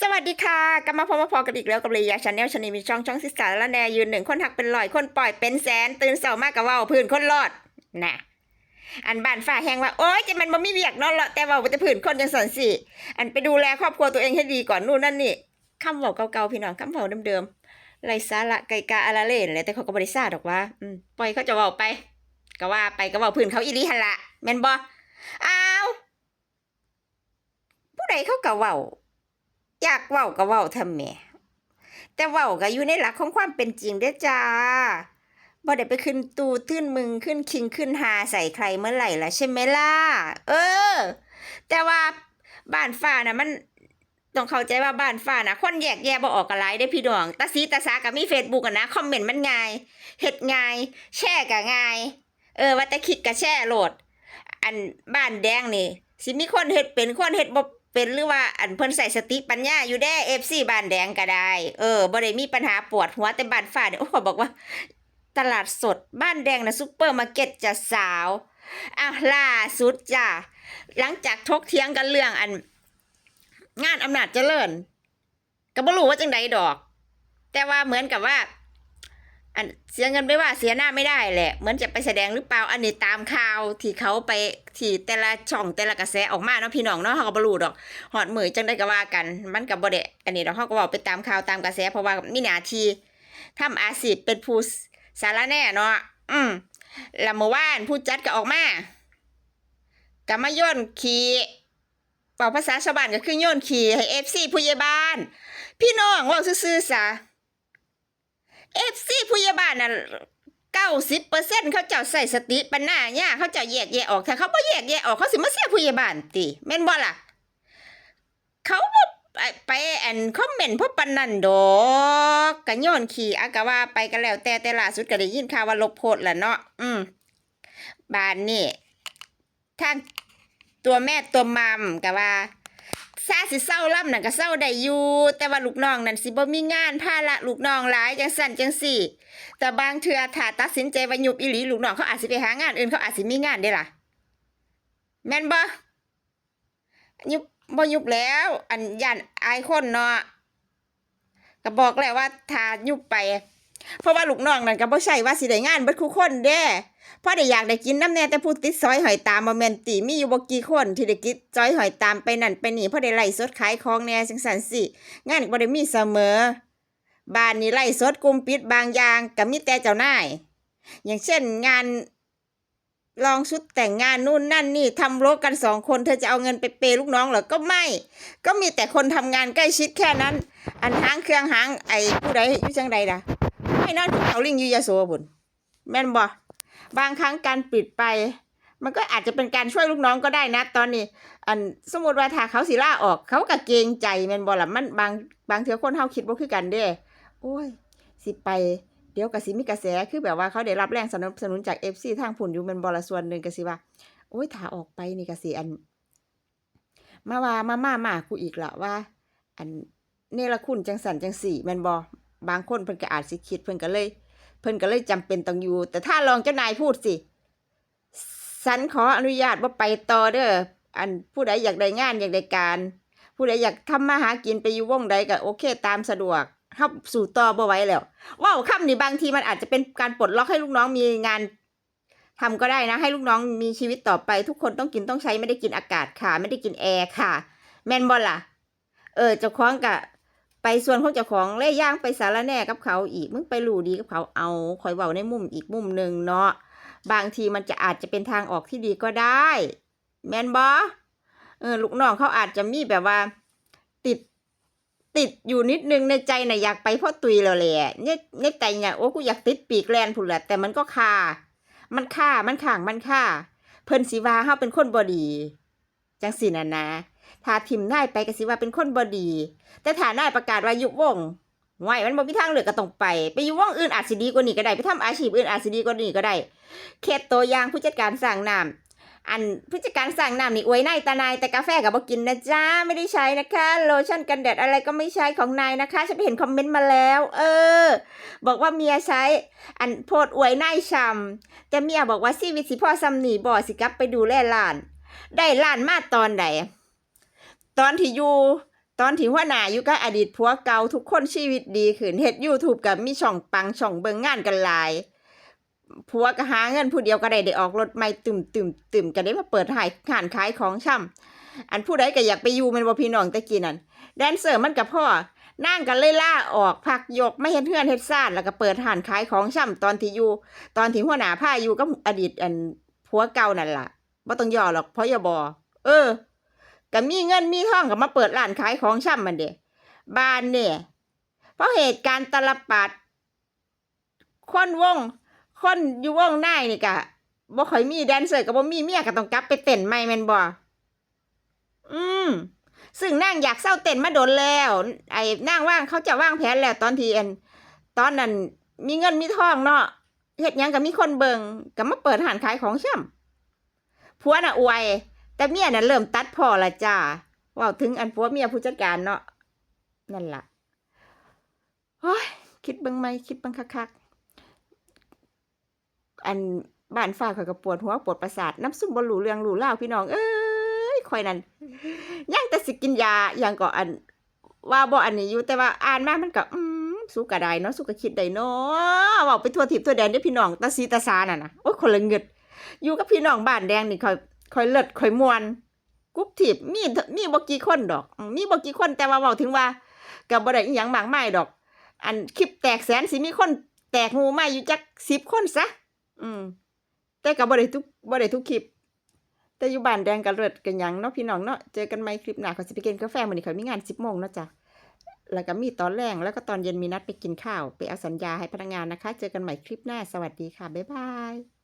สวัสดีค่ะกลับมาพบมาพอกันอีกแล้วกับเลยาชาแนลชนลมีช่องช่องสิสาและแนยืนหนึ่งคนหักเป็นลอยคนปล่อยเป็นแสน ตื่นเสามากกับว่าพื้นคนรอดนะอันบ้านฝ้าแห้งว่าโอ๊ยจะมันบ่มีเวียกนอนละแต่ว่าจะพื้นคนจังสันสิอันไปดูแลครอบครัวตัวเองให้ดีก่อนนู่นนั่นนี่คำเว้าเก่าๆพี่น้องคำเว้าเดิมๆไรสาระไกกาอาราเล่นเลยแต่เขาก็บริษัทหรอกว่าอืมปล่อยเขาจะเว้าไปก็ว่าไปก็เว้าพื้นเขาอีลีหันละแม่นบ่อ้าวผู้ใดเขาก็เว้า อยากเว้าก็เว้าทำแม่แต่เว้าก็อยู่ในหลักของความเป็นจริงเด้อจ้าบ่ได้ไปขึ้นตูขึ้นมึงขึ้นคิงขึ้นหาใส่ใครเมื่อไหร่ล่ะใช่ไหมล่ะเออ แต่ว่าบ้านฟ้าน่ะมันต้องเข้าใจว่าบ้านฟ้าน่ะคนแยกแยะบ่ออกกันหลยได้พี่น้องตาสีตาสากับมี Facebook อะนะคอมเมนต์มันง่ายเฮ็ดง่ายแชร์ก็ง่าย เออว่าแต่คิดก็แชร์โหลด อันบ้านแดงนี่สิมีคนเฮ็ดเป็นคนเฮ็ดบ่ เป็นหรือว่าอันเพิ่นใส่สติปัญญาอยู่แด้ FC บ้านแดงก็ได้ เออบ่ได้มีปัญหาปวดหัวแต่บ้านฟ้าเนี่ยโอ้เขาบอกว่า ตลาดสดบ้านแดงนะซุปเปอร์มาร์เก็ตจะสาวอะล่าสุดจ้ะหลังจากทกเถียงกันเรื่องอัน งานอำนาจเจริญก็บ่รู้ว่าจังใดดอก แต่ว่าเหมือนกับว่า อันเสียเงินไม่ว่าเสียหน้าไม่ได้แหละ เหมือนจะไปแสดงหรือเปล่า อันนี้ตามข่าวที่เขาไปที่แต่ละช่องแต่ละกระแสออกมาเนาะพี่น้องเนาะเขาก็บรูดอกหอดมือจังได้ก็ว่ากัน มันกับบ่ได้อันนี้เราเขาก็บอกไปตามข่าวตามกระแสเพราะว่ามีหน้าที่ทำอาชีพเป็นผู้สารแน่เนาะอืมล้วเมื่อวานผู้จัดก็ออกมาก็มาย่นขี่บอกภาษาชาวบ้านก็คือโย่นขี่ให้เอฟซีผู้ใหญ่บ้าน พี่น้องว่าซื่อๆซะ เอฟซีผู้ใหญ่บ้านน่ะเก้าสิบเปอร์เซ็นต์เขาเจ้าใส่สติปัญญาเนี่ยเขาเจ้าแยกแยะออกถ้าเขาบ่แยกแยะออกเขาสิมาเสียผู้ใหญ่บ้านติแม่นบ่ล่ะ เขาบ่ไปไปอันคอมเมนต์เพราะปันนันดอกกะย้อนขี่อากะว่าไปกันแล้วแต่แต่ล่าสุดก็ได้ยินข่าวว่าลบโพสต์แล้วเนาะอืมบ้านนี่ทางตัวแม่ตัวมัมกะว่า ซาสิเศร้าล่ำนั่นก็เศร้าได้อยู่แต่ว่าลูกน้องนั่นสิบ่มีงานภาระลูกน้องหลายจังสั่นจังสี่ แต่บางเทื่อถ้าตัดสินใจว่ายุบอีหลีลูกน้องเขาอาจสิไปหางานอื่นเขาอาจสิมีงานได้ล่ะ แม่นบ่ยุบบ่ยุบแล้ว อันย่านอายคนเนาะก็บอกแล้วว่าถ้ายุบไป เพราะว่าลูกน้องนั่นก็บ่ใช่ว่าสิได้งานเบิดคู่คนเด้เพราะได้อยากได้กินน้ำแน่แต่ผู้ติดซอยหอยตามบ่แม่นติมีอยู่บ่กี่คนที่ได้กินซอยหอยตามไปนั่นไปนี่เพราะได้ไล่สดขายของแน่จังซั่นสิงานก็บ่ได้มีเสมอบ้านนี่ไล่สดกลุ่มปิดบางอย่างก็มีแต่เจ้านายอย่างเช่นงานลองชุดแต่งงานนู่นนั่นนี่ทำโลกกันสองคนเธอจะเอาเงินไปเปย์ลูกน้องเหรอก็ไม่ ก็มีแต่คนทำงานใกล้ชิดแค่นั้น อันหางเครื่องหางไอ้ผู้ใดอยู่จังใดล่ะ ไม่นอนที่เขาลิงยูยาโสบุญแม่นบ่บางครั้งการปิดไป มันก็อาจจะเป็นการช่วยลูกน้องก็ได้นะ ตอนนี้ อันสมมติว่าถ้าเขาสิล่าออก เขาก็เกรงใจแม่นบ่ล่ะมันบางบางเทื่อคนเฮาคิดบ่คือกันเด้โอ้ย สิไปเดี๋ยวก็สิมีกระแสคือแบบว่าเขาได้รับแรงสนับสนุนจาก FC ทางผุนอยู่แมันบ่ละส่วนหนึ่งก็สิว่า โอ้ยถ้าออกไปนี่ก็สิอัน มาว่ามามามากูอีกละว่า อันเนรคุณจังสันจังสี่แม่นบ่ บางคนเพิ่นก็อาจสิคิดเพิ่นก็เลย เพิ่นก็เลยจำเป็นต้องอยู่ แต่ถ้ารองเจ้านายพูดสิฉันขออนุญาตว่าไปต่อเด้ออันผู้ใดอยากได้งานอยากได้การ ผู้ใดอยากทำมาหากินไปอยู่วงใดก็โอเค ตามสะดวกเข้าสู่ต่อบ่ไว้แล้วว้าวคำนี่บางทีมันอาจจะเป็นการปลดล็อกให้ลูกน้องมีงานทำก็ได้นะ ให้ลูกน้องมีชีวิตต่อไป ทุกคนต้องกินต้องใช้ไม่ได้กินอากาศค่ะ ไม่ได้กินแอร์ค่ะ แมนบ่ล่ะ เออเจ้าของกะ ไปส่วนของเจ้าของเล่ย่างไปสารแน่กับเขาอีกมึงไปรู้ดีกับเขาเอาคอยเว้าในมุมอีกมุมหนึ่งเนาะบางทีมันจะอาจจะเป็นทางออกที่ดีก็ได้ แมนบ่เออลูกน้องเขาอาจจะมีแบบว่า ติดติดอยู่นิดนึงในใจน่ะอยากไปเพ่อตุยแล้วแหละในในใจเนี่ยโอ้กูอยากติดปีกแลนพุ่นแหละแต่มันก็คามันค่ามันข่างมันค่า เพิ่นสิวาเฮาเป็นคนบ่ดี จังสิน่ะนะ ถ้าทิมนายไปก็สิว่าเป็นคนบ่ดี แต่ถ้านายประกาศว่ายุบวงไหวมันบ่มีทางเหลือก็ต้องไป ไปอยู่วงอื่นอาจสิดีกว่านี้ก็ได้ ไปทำอาชีพอื่นอาจสิดีกว่านี้ก็ได้เคสตัวอย่างผู้จัดการสั่งน้ำอันผู้จัดการสั่งน้ำนี่อวยนายตานายแต่กาแฟกับบ่กินนะจ้าไม่ได้ใช้นะคะ โลชั่นกันแดดอะไรก็ไม่ใช้ของนายนะคะฉันไปเห็นคอมเมนต์มาแล้ว เออ บอกว่าเมียใช้ อันโพดอวยนายชำแต่เมียบอกว่าชีวิตสิพ่อซำหนีบ่สิกลับไปดูแลหลาน ได้หลานมาตอนใด ตอนที่อยู่ตอนที่หัวหน้าอยู่กับอดีตผัวเก่าทุกคนชีวิตดีขึ้นเฮ็ด YouTube กับมีช่องปังช่องเบิ่งงานกันหลายผัวก็หาเงินผู้เดียวก็ได้ได้ออกรถใหม่ตึมตึมตึมก็ได้มาเปิดหายขานขายของช่ำอันผู้ใดก็อยากไปอยู่มันบ่พี่น้องตะกี้นั่นแดนเซอร์มันกับพ่อนั่งกันเลยล่าออกพักยกไม่เฮ็ดเฮือนเฮ็ดซ่านแล้วก็เปิดหานขายของช่ำตอนที่อยู่ตอนที่หัวหน้าผ้าอยู่กับอดีตอันผัวเก่านั่นล่ะบ่ต้องย่อหรอกเพราะอย่าบอเออ ก็มีเงินมีทองก็มาเปิดร้านขายของช่ำมันเด้บ้านเนี่ยเพราะเหตุการณ์ตลปัดคนวงคนอยู่วงในนี่กะบ่ค่อยมีแดนเซอร์ก็บ่มีเมียก็ต้องกลับไปเต้นใหม่แม่นบ่อืมซึ่งนางอยากเศร้าเต้นมาโดนแล้ว ไอ้นางว่างเขาจะว่างแผนแล้วตอนที่อันตอนนั้นมีเงินมีทองเนาะเฮ็ดหยังก็มีคนเบิงก็มาเปิดร้านขายของช่ำผัวน่ะอวย แต่เมียน่ะเริ่มตัดพ่อละจ้าว้าถึงอันผัวเมียผู้จัดการเนาะนั่นล่ะโอ้ยคิดบิ่งไหมคิดบิ่งคักๆอันบ้านฟ้าข่อยก็ปวดหัวปวดประสาทน้ำซุ่มบ่รู้เรืองรู้ราพี่น้อง เอ้ยข่อยนั่นยังแต่สิกินยาอย่างก็อัน ว่าบ่อันนี้อยู่แต่ว่าอ่านมากมันก็อืมสู้ก็ไดเนาะสู้ก็คิดได้เนาะเว้าไปทั่วทิพย์ทั่วแดนเด้พี่น้องตาสีตาสาน่ะนะโอ้ยคนละเงิดอยู่กับพี่น้องบ้านแดงนี่ค่อย คอยเลิศคอยมวนกุ๊บทิพย์มีมีบ่กี่คนดอก มีบ่กี่คนแต่ว่าเว้าถึงว่าก็บ่ได้อีหยังมากมายดอก อันคลิปแตกแสนสิมีคนแตกหมู่มาอยู่จัก10คนซะ อืม แต่ก็บ่ได้ทุกบ่ได้ทุกคลิป แต่อยู่บ้านแดงก็เลิศกันหยังเนาะพี่น้องเนาะ เจอกันใหม่คลิปหน้าขาสิไปกินกาแฟมื้อนี้ขามีงาน10:00นเนาะจ้ะแล้วก็มีตอนแรงแล้วก็ตอนเย็นมีนัดไปกินข้าว ไปเอาสัญญาให้พนักงานนะคะ เจอกันใหม่คลิปหน้า สวัสดีค่ะ บ๊ายบาย